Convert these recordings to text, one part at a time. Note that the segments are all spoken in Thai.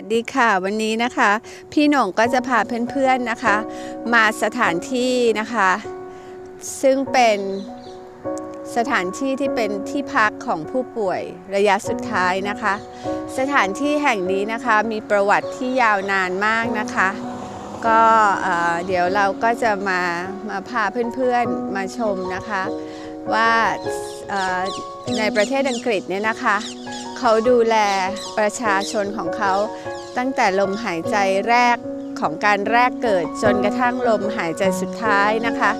สวัสดีค่ะวันนี้นะคะ พี่หน่งก็จะพาเพื่อนๆนะคะ มาสถานที่นะคะ ซึ่งเป็นสถานที่ที่เป็นที่พักของผู้ป่วยระยะสุดท้ายนะคะ สถานที่แห่งนี้นะคะมีประวัติที่ยาวนานมากนะคะ ก็เอ่อเดี๋ยวเราก็จะมามาพาเพื่อนๆมาชมนะคะ ว่าในประเทศอังกฤษเนี่ยนะคะ เขาดูแลประชาชนของเขา ตั้งแต่ลมหายใจแรกของการแรกเกิดจนกระทั่งลมหายใจสุดท้ายนะคะ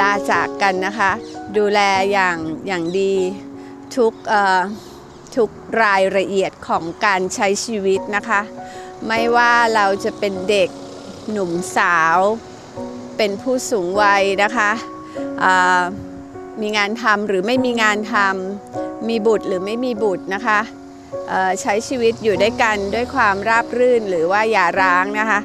ลาจากกันนะคะ ดูแลอย่างอย่างดีทุกเอ่อทุกรายละเอียดของการใช้ชีวิตนะคะ ไม่ว่าเราจะเป็นเด็กหนุ่มสาว เป็นผู้สูงวัยนะคะมีงานทำหรือไม่มีงานทำ มีบุตรหรือไม่มีบุตรนะคะใช้ชีวิตอยู่ด้วยกันด้วยความราบรื่นหรือว่าอย่าร้างนะคะ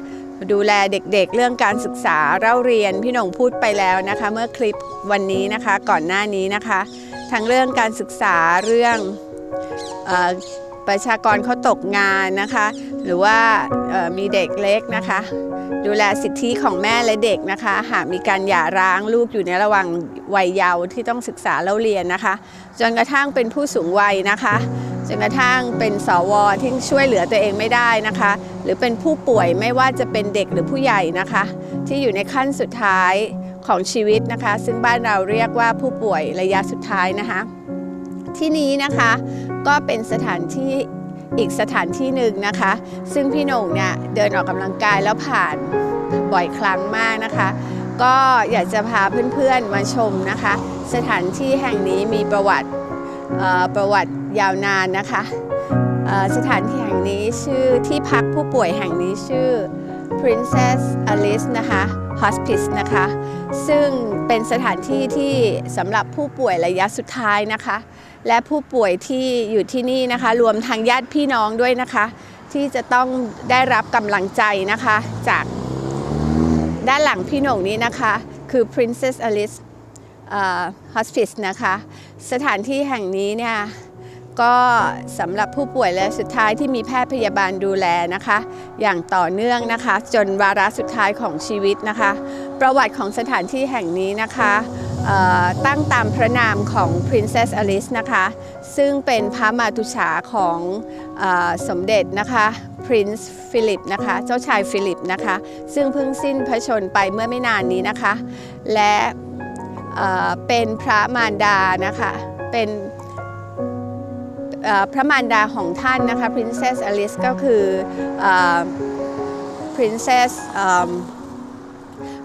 ดูแลเด็กๆเรื่องการศึกษาเล่าเรียนพี่หนงพูดไปแล้วนะคะ เมื่อคลิปวันนี้นะคะก่อนหน้านี้นะคะ ทั้งเรื่องการศึกษาเรื่องอประชากรเขาตกงานนะคะ หรือว่ามีเด็กเล็กนะคะ ดูแลสิทธิของแม่และเด็กนะคะ หากมีการหย่าร้างลูกอยู่ในระหว่างวัยเยาว์ที่ต้องศึกษาเล่าเรียนนะคะ จนกระทั่งเป็นผู้สูงวัยนะคะจนกระทั่งเป็นสวที่ช่วยเหลือตัวเองไม่ได้นะคะ หรือเป็นผู้ป่วยไม่ว่าจะเป็นเด็กหรือผู้ใหญ่นะคะ ที่อยู่ในขั้นสุดท้ายของชีวิตนะคะ ซึ่งบ้านเราเรียกว่าผู้ป่วยระยะสุดท้ายนะคะ ที่นี้นะคะก็เป็นสถานที่ อีกสถานที่หนึ่งนะคะ ซึ่งพี่หน่งเนี่ยเดินออกกำลังกายแล้วผ่านบ่อยครั้งมากนะคะ ก็อยากจะพาเพื่อนๆมาชมนะคะ สถานที่แห่งนี้มีประวัติประวัติยาวนานนะคะสถานที่แห่งนี้ชื่อที่พักผู้ป่วยแห่งนี้ชื่อ Princess Alice นะคะ Hospice นะคะ ซึ่งเป็นสถานที่ที่สำหรับผู้ป่วยระยะสุดท้ายนะคะ และผู้ป่วยที่อยู่ที่นี่นะคะ รวมทางญาติพี่น้องด้วยนะคะ ที่จะต้องได้รับกำลังใจนะคะ จากด้านหลังพี่หน่งนี้นะคะ คือ Princess Alice เอ่อ Hospice นะคะ สถานที่แห่งนี้เนี่ย ก็สำหรับผู้ป่วยและสุดท้ายที่มีแพทย์พยาบาลดูแลนะคะ อย่างต่อเนื่องนะคะ จนวาระสุดท้ายของชีวิตนะคะ ประวัติของสถานที่แห่งนี้นะคะตั้งตามพระนามของ Princess Alice นะคะ ซึ่งเป็นพระมาตุฉาของอสมเด็จนะคะ Prince Philip นะคะ เจ้าชายฟิลิปนะคะ ซึ่งเพิ่งสิ้นพระชนไปเมื่อไม่นานนี้นะคะ และเเป็นพระมารดานะคะ เป็น พระมารดาของท่านนะคะ Princess Alice ก็คือ Princess เอิ่ม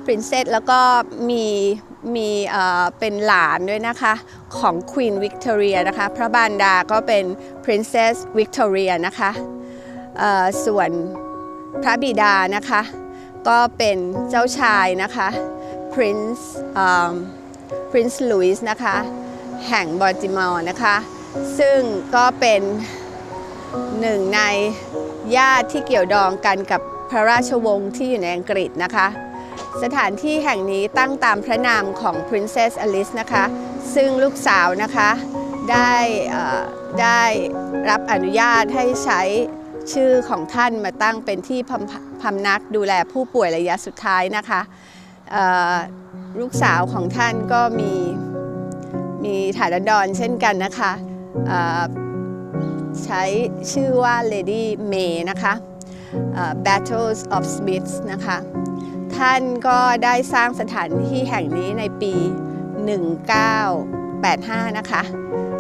Princess แล้วก็มีมีเป็นหลานด้วยนะคะของ Queen Victoria นะคะ พระบารดาก็เป็น Princess Victoria นะคะส่วนพระบิดานะคะ ก็เป็นเจ้าชายนะคะ Prince Prince Louis นะคะ แห่งบอร์ติมอร์นะคะ ซึ่งก็เป็นหนึ่งในญาติที่เกี่ยวดองกันกับพระราชวงศ์ที่อยู่ในอังกฤษนะคะ สถานที่แห่งนี้ตั้งตามพระนามของ Princess Alice นะคะ ซึ่งลูกสาวนะคะได้ได้รับอนุญาตให้ใช้ชื่อของท่านมาตั้งเป็นที่พำพำนักดูแลผู้ป่วยระยะสุดท้ายนะคะลูกสาวของท่านก็มีมีฐานะดอนเช่นกันนะคะ ใช้ชื่อว่า Lady May นะคะ Battles of Smiths นะคะ ท่านก็ได้สร้างสถานที่แห่งนี้ในปี 1985 นะคะ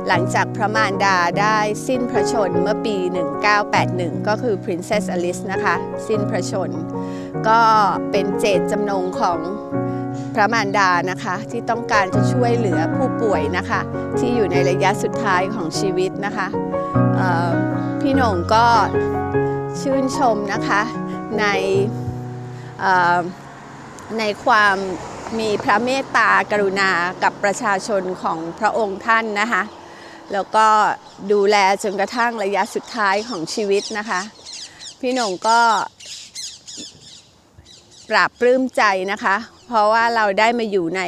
หลังจากพระมารดาได้สิ้นพระชนเมื่อปี 1981 ก็คือ Princess Alice นะคะ สิ้นพระชน ก็เป็นเจตจำนงของ ระมารดานะคะ ที่ต้องการจะช่วยเหลือผู้ป่วยนะคะ ที่อยู่ในระยะสุดท้ายของชีวิตนะคะพี่หน่งก็ชื่นชมนะคะในในความมีพระเมตตากรุณากับประชาชนของพระองค์ท่านนะคะ แล้วก็ดูแลจนกระทั่งระยะสุดท้ายของชีวิตนะคะ พี่หน่งก็ ปราบปลื้มใจนะคะ เพราะว่าเราได้มาอยู่ใน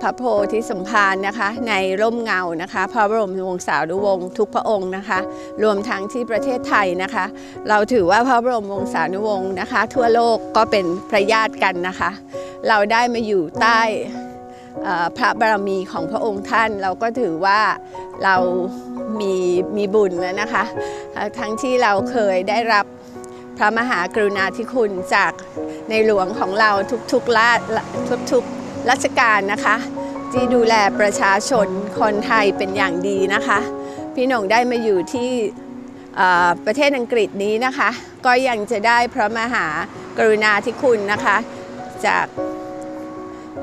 พระโพธิสมภารนะคะ ในร่มเงานะคะ พระบรมวงศานุวงศ์ทุกพระองค์นะคะ รวมทั้งที่ประเทศไทยนะคะ เราถือว่าพระบรมวงศานุวงศ์นะคะ ทั่วโลกก็เป็นพระญาติกันนะคะ เราได้มาอยู่ใต้พระบารมีของพระองค์ท่านเราก็ถือว่าเรามีมีบุญแล้วนะคะ ทั้งที่เราเคยได้รับ พระมหากรุณาธิคุณจากในหลวงของเราทุกๆราชทุกๆราชการนะคะ ที่ดูแลประชาชนคนไทยเป็นอย่างดีนะคะ พี่หน่งได้มาอยู่ที่ประเทศอังกฤษนี้นะคะ ก็ยังจะได้พระมหากรุณาธิคุณนะคะจาก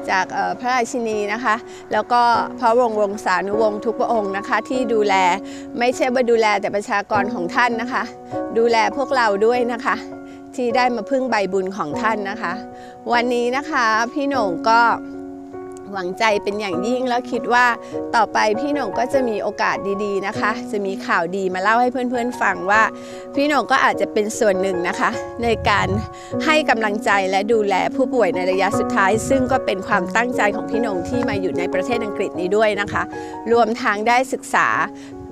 จากพระราชินีนะคะ แล้วก็พระวงศ์วงศานุวงศ์ทุกพระองค์นะคะ ที่ดูแลไม่ใช่ว่าดูแลแต่ประชากรของท่านนะคะ ดูแลพวกเราด้วยนะคะ ที่ได้มาพึ่งใบบุญของท่านนะคะ วันนี้นะคะพี่โหน่งก็ หวังใจเป็นอย่างยิ่งแล้วคิดว่าต่อไปพี่หน่งก็จะมีโอกาสดีๆนะคะ จะมีข่าวดีมาเล่าให้เพื่อนๆฟังว่า พี่หน่งก็อาจจะเป็นส่วนหนึ่งนะคะ ในการให้กำลังใจและดูแลผู้ป่วยในระยะสุดท้าย ซึ่งก็เป็นความตั้งใจของพี่หน่งที่มาอยู่ในประเทศอังกฤษนี้ด้วยนะคะ รวมทั้งได้ศึกษา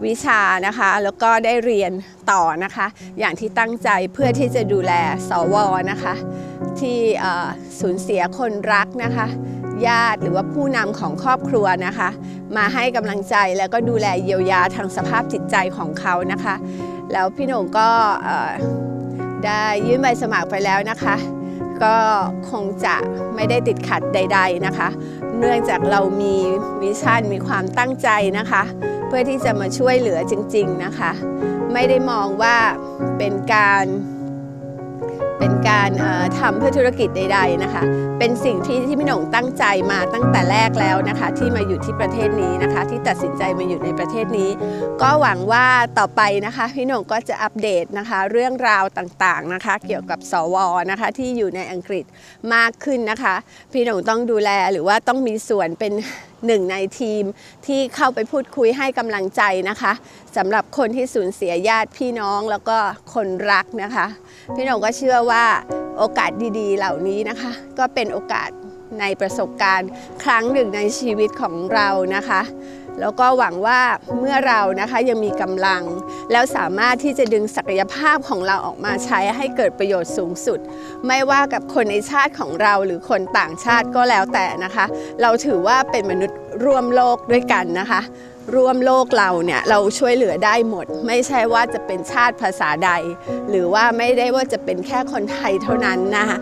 วิชานะคะ แล้วก็ได้เรียนต่อนะคะ อย่างที่ตั้งใจเพื่อที่จะดูแลสวนะคะ ที่สูญเสียคนรักนะคะ ญาติ หรือว่าผู้นำของครอบครัวนะคะ มาให้กำลังใจแล้วก็ดูแลเยียวยาทางสภาพจิตใจของเขานะคะ แล้วพี่หน่งก็ได้ยื่นใบสมัครไปแล้วนะคะ ก็คงจะไม่ได้ติดขัดใด ๆนะคะ เนื่องจากเรามีวิชั่นมีความตั้งใจนะคะ เพื่อที่จะมาช่วยเหลือจริง ๆนะคะ ไม่ได้มองว่าเป็นการ เป็นการเอ่อทำเพื่อธุรกิจใด ๆนะคะ เป็นสิ่งที่ที่พี่หน่งตั้งใจมาตั้งแต่แรกแล้วนะคะ ที่มาอยู่ที่ประเทศนี้นะคะ ที่ตัดสินใจมาอยู่ในประเทศนี้ ก็หวังว่าต่อไปนะคะพี่หน่งก็จะอัปเดตนะคะ เรื่องราวต่างๆนะคะ เกี่ยวกับสวนะคะที่อยู่ในอังกฤษมากขึ้นนะคะ พี่หน่งต้องดูแลหรือว่าต้องมีส่วนเป็น หนึ่งในทีมที่เข้าไปพูดคุยให้กำลังใจนะคะสำหรับคนที่สูญเสียญาติพี่น้องแล้วก็คนรักนะคะ พี่หน่งก็เชื่อว่าโอกาสดีๆ เหล่านี้นะคะ ก็เป็นโอกาสในประสบการณ์ครั้งหนึ่งในชีวิตของเรานะคะ แล้วก็หวังว่าเมื่อเรานะคะยังมีกำลัง แล้วสามารถที่จะดึงศักยภาพของเราออกมาใช้ให้เกิดประโยชน์สูงสุด ไม่ว่ากับคนในชาติของเราหรือคนต่างชาติก็แล้วแต่นะคะ เราถือว่าเป็นมนุษย์ร่วมโลกด้วยกันนะคะ ร่วมโลกเราเนี่ยเราช่วยเหลือได้หมด ไม่ใช่ว่าจะเป็นชาติภาษาใด หรือว่าไม่ได้ว่าจะเป็นแค่คนไทยเท่านั้นนะคะ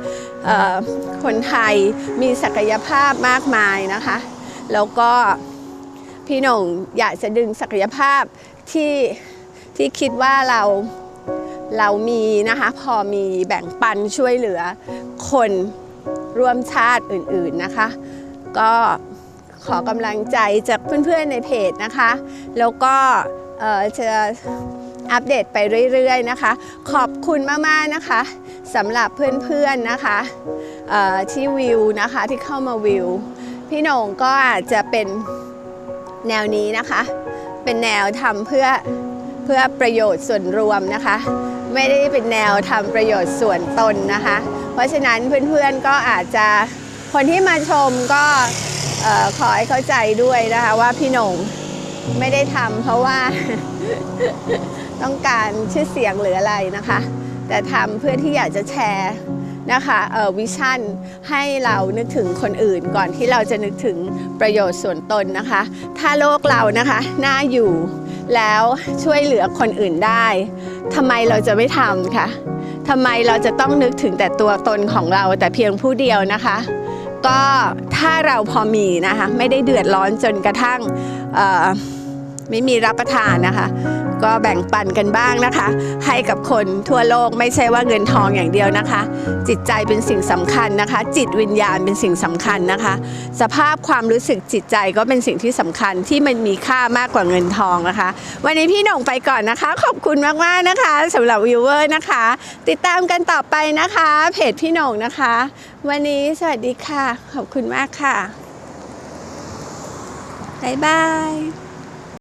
คนไทยมีศักยภาพมากมายนะคะ แล้วก็ พี่หน่งอยากจะดึงศักยภาพที่ที่คิดว่าเราเรามีนะคะพอมีแบ่งปันช่วยเหลือคนร่วมชาติอื่นๆนะคะ ก็ขอกำลังใจจากเพื่อนๆในเพจนะคะ แล้วก็จะอัปเดตไปเรื่อยๆนะคะ ขอบคุณมากๆนะคะสำหรับเพื่อนๆนะคะที่วิวนะคะที่เข้ามาวิว พี่หน่งก็อาจจะเป็น แนวนี้นะคะ เป็นแนวทำเพื่อเพื่อประโยชน์ส่วนรวมนะคะ ไม่ได้เป็นแนวทำประโยชน์ส่วนตนนะคะ เพราะฉะนั้นเพื่อนๆก็อาจจะคนที่มาชมก็ขอให้เข้าใจด้วยนะคะว่าพี่หนงไม่ได้ทำเพราะว่า ต้องการชื่อเสียงหรืออะไรนะคะ แต่ทำเพื่อที่อยากจะแชร์ นะคะวิชั่นให้เรานึกถึงคนอื่นก่อนที่เราจะนึกถึงประโยชน์ส่วนตนนะคะ ถ้าโลกเรานะคะน่าอยู่แล้วช่วยเหลือคนอื่นได้ทำไมเราจะไม่ทำคะทำไมเราจะต้องนึกถึงแต่ตัวตนของเราแต่เพียงผู้เดียวนะคะ ก็ถ้าเราพอมีนะคะ ไม่ได้เดือดร้อนจนกระทั่งไม่มีรับประทานนะคะ ก็แบ่งปันกันบ้างนะคะ ให้กับคนทั่วโลกไม่ใช่ว่าเงินทองอย่างเดียวนะคะ จิตใจเป็นสิ่งสำคัญนะคะ จิตวิญญาณเป็นสิ่งสำคัญนะคะ สภาพความรู้สึกจิตใจก็เป็นสิ่งที่สำคัญที่มันมีค่ามากกว่าเงินทองนะคะ วันนี้พี่หน่งไปก่อนนะคะ ขอบคุณมากๆนะคะสำหรับวิวเวอร์นะคะ ติดตามกันต่อไปนะคะ เพจพี่หน่งนะคะ วันนี้สวัสดีค่ะ ขอบคุณมากค่ะบ๊ายบาย